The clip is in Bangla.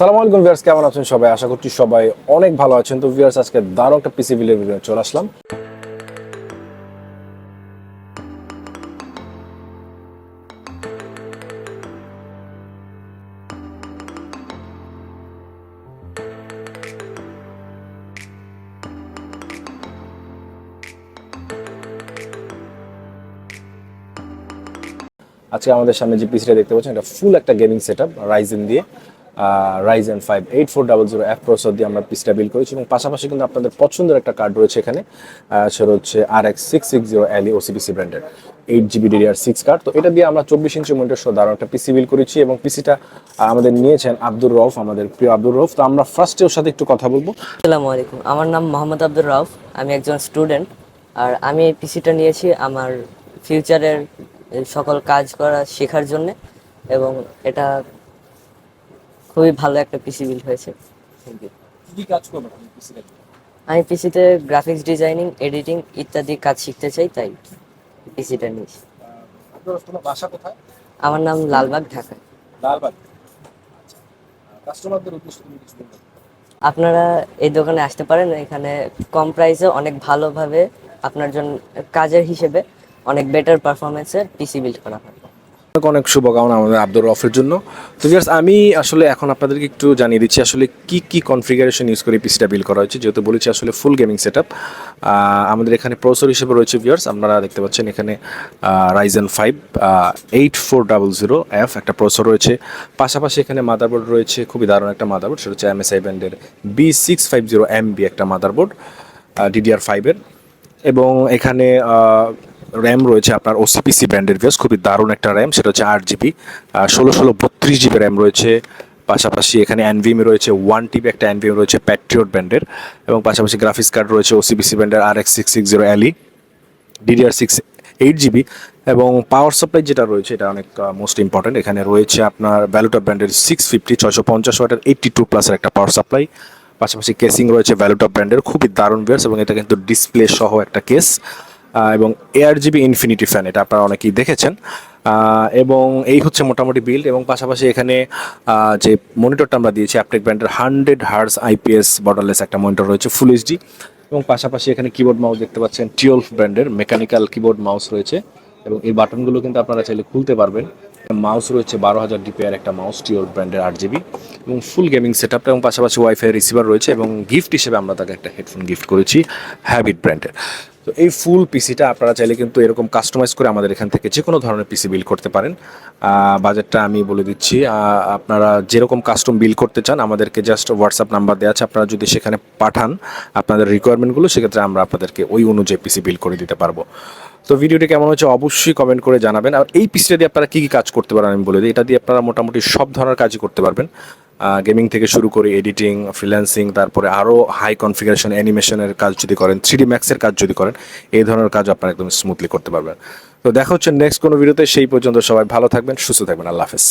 সালাম আলাইকুম ভিউয়ার্স, কেমন আছেন সবাই? আশা করছি সবাই অনেক ভালো আছেন। তো ভিউয়ার্স, আজকে দারুণ একটা পিসি বিলের ভিডিও চলে আসলাম। আজকে আমাদের সামনে যে পিসিটা দেখতে পাচ্ছেন, এটা ফুল একটা গেমিং সেট আপ রাইজেন দিয়ে। Ryzen five eight four double zero F processor দিয়ে আমরা পিসটা বিল করেছি এবং পাশাপাশি কিন্তু আপনাদের পছন্দের একটা কার্ড রয়েছে এখানে সেটা হচ্ছে R X six six zero LE OCPC ব্র্যান্ডের eight GB DDR six card তো এটা দিয়ে আমরা চব্বিশ ইঞ্চি মনিটর সহ দারুণ একটা পিসি বিল করেছি এবং পিসিটা আমাদের নিয়েছেন আব্দুর রউফ, আমাদের প্রিয় আব্দুর রউফ। তো আমরা ফার্স্টে ওর সাথে একটু কথা বলব। আসসালামু আলাইকুম, আমার নাম মোহাম্মদ আব্দুর রাউফ, আমি একজন স্টুডেন্ট আর আমি এই পিসিটা নিয়েছি আমার ফিউচারের সকল কাজ করা শেখার জন্য এবং এটা খুবই ভালো একটা পিসি বিল্ড হয়েছে। কি কাজ করবেন আমি পিসিতে গ্রাফিক্স ডিজাইনিং এডিটিং ইত্যাদি কাজ শিখতে চাই তাই পিসিটা নিয়েছি বাসা কোথায়? আমার নাম লালবাগ ঢাকা। লালবাগ। আচ্ছা। কাস্টমারদের উদ্দেশ্যে তুমি কিছু আপনারা এই দোকানে আসতে পারেন এখানে কম প্রাইসে অনেক ভালোভাবে আপনার জন্য কাজের হিসেবে অনেক বেটার পারফরমেন্সের পিসি বিল্ড করা হয়। অনেক শুভকামনা আমাদের আব্দুর রফের জন্য। তো ভিউয়ার্স আমি আসলে এখন আপনাদেরকে একটু জানিয়ে দিচ্ছি আসলে কি কি কনফিগারেশন ইউজ করে পিসিটা বিল করা হয়েছে। যেহেতু বলেছি আসলে ফুল গেমিং সেট আমাদের এখানে প্রসর হিসেবে রয়েছে ভিউয়ার্স আপনারা দেখতে পাচ্ছেন এখানে Ryzen five eight four double zero F একটা প্রসেসর রয়েছে। পাশাপাশি এখানে মাদারবোর্ড রয়েছে, খুবই দারুণ একটা মাদারবোর্ড সেটা হচ্ছে এমএসআই ব্র্যান্ডের B six five zero M B একটা মাদারবোর্ড ডিডিআর ফাইভের এবং এখানে র্যাম রয়েছে আপনার ওসিপিসি ব্র্যান্ডের ভিউস খুবই দারুণ একটা র্যাম, সেটা হচ্ছে আট জিবি ষোলো ষোলো বত্রিশ জিবি র্যাম রয়েছে। পাশাপাশি এখানে এনভিএম রয়েছে ওয়ান টিবি একটা এনভিএম রয়েছে প্যাট্রিয়ট ব্র্যান্ডের। এবং পাশাপাশি গ্রাফিক্স কার্ড রয়েছে ওসিপিসি ব্র্যান্ডের R X six six zero LE DDR six eight GB এবং পাওয়ার সাপ্লাই যেটা রয়েছে, এটা অনেক মোস্ট ইম্পর্টেন্ট এখানে রয়েছে আপনার ভ্যালুটা ব্র্যান্ডের সিক্স ফিফটি ছয়শো পঞ্চাশ ওয়াটের এইটটি টু প্লাসের একটা পাওয়ার সাপ্লাই পাশাপাশি কেসিং রয়েছে ভ্যালুটপ ব্র্যান্ডের, খুবই দারুণ বিয়ার্স এবং এটা কিন্তু ডিসপ্লে সহ একটা কেস এবং এয়ার জিবি ইনফিনিটি ফ্যান এটা আপনারা অনেকেই দেখেছেন। এবং এই হচ্ছে মোটামুটি বিল্ড এবং পাশাপাশি এখানে যে মনিটরটা আমরা দিয়েছি অ্যাপটেক ব্র্যান্ডের হান্ড্রেড হার্স আইপিএস বর্ডারলেস একটা মনিটর রয়েছে ফুল এইচডি এবং পাশাপাশি এখানে কিবোর্ড মাউস দেখতে পাচ্ছেন টুয়েলভ ব্র্যান্ডের মেকানিক্যাল কিবোর্ড মাউস রয়েছে। এবং এই বাটনগুলো কিন্তু আপনারা চাইলে খুলতে পারবেন। মাউস রয়েছে বারো হাজার ডিপিআর একটা মাউস টিওর ব্র্যান্ডের আট জিবি এবং ফুল গেমিং সেট এবং পাশাপাশি ওয়াইফাই রিসিভার রয়েছে এবং গিফট হিসেবে আমরা তাকে একটা হেডফোন গিফট করেছি হ্যাবিট ব্র্যান্ডের তো এই ফুল পিসিটা আপনারা চাইলে কিন্তু এরকম কাস্টমাইজ করে আমাদের এখান থেকে যে কোনো ধরনের পিসি বিল করতে পারেন। বাজেটটা আমি বলে দিচ্ছি আপনারা যেরকম কাস্টম বিল করতে চান, আমাদেরকে জাস্ট হোয়াটসঅ্যাপ নাম্বার দেওয়া আছে, আপনারা যদি সেখানে পাঠান, আপনাদের রিকোয়ারমেন্টগুলো সেক্ষেত্রে আমরা আপনাদেরকে ওই অনুযায়ী পিসি বিল করে দিতে পারব। তো ভিডিওটি কেমন হচ্ছে অবশ্যই কমেন্ট করে জানাবেন। আর এই পিসিটা দিয়ে আপনারা কী কী কাজ করতে পারেন আমি বলে দিই। এটা দিয়ে আপনারা মোটামুটি সব ধরনের কাজই করতে পারবেন। গেমিং থেকে শুরু করে এডিটিং ফ্রিল্যান্সিং তারপরে আরও হাই কনফিগারেশন অ্যানিমেশনের কাজ যদি করেন থ্রি ডি ম্যাক্সের কাজ যদি করেন, এই ধরনের কাজ আপনারা একদম স্মুথলি করতে পারবেন। তো দেখা হচ্ছে নেক্সট কোনো ভিডিওতে সেই পর্যন্ত সবাই ভালো থাকবেন, সুস্থ থাকবেন, আল্লাহ হাফেজ।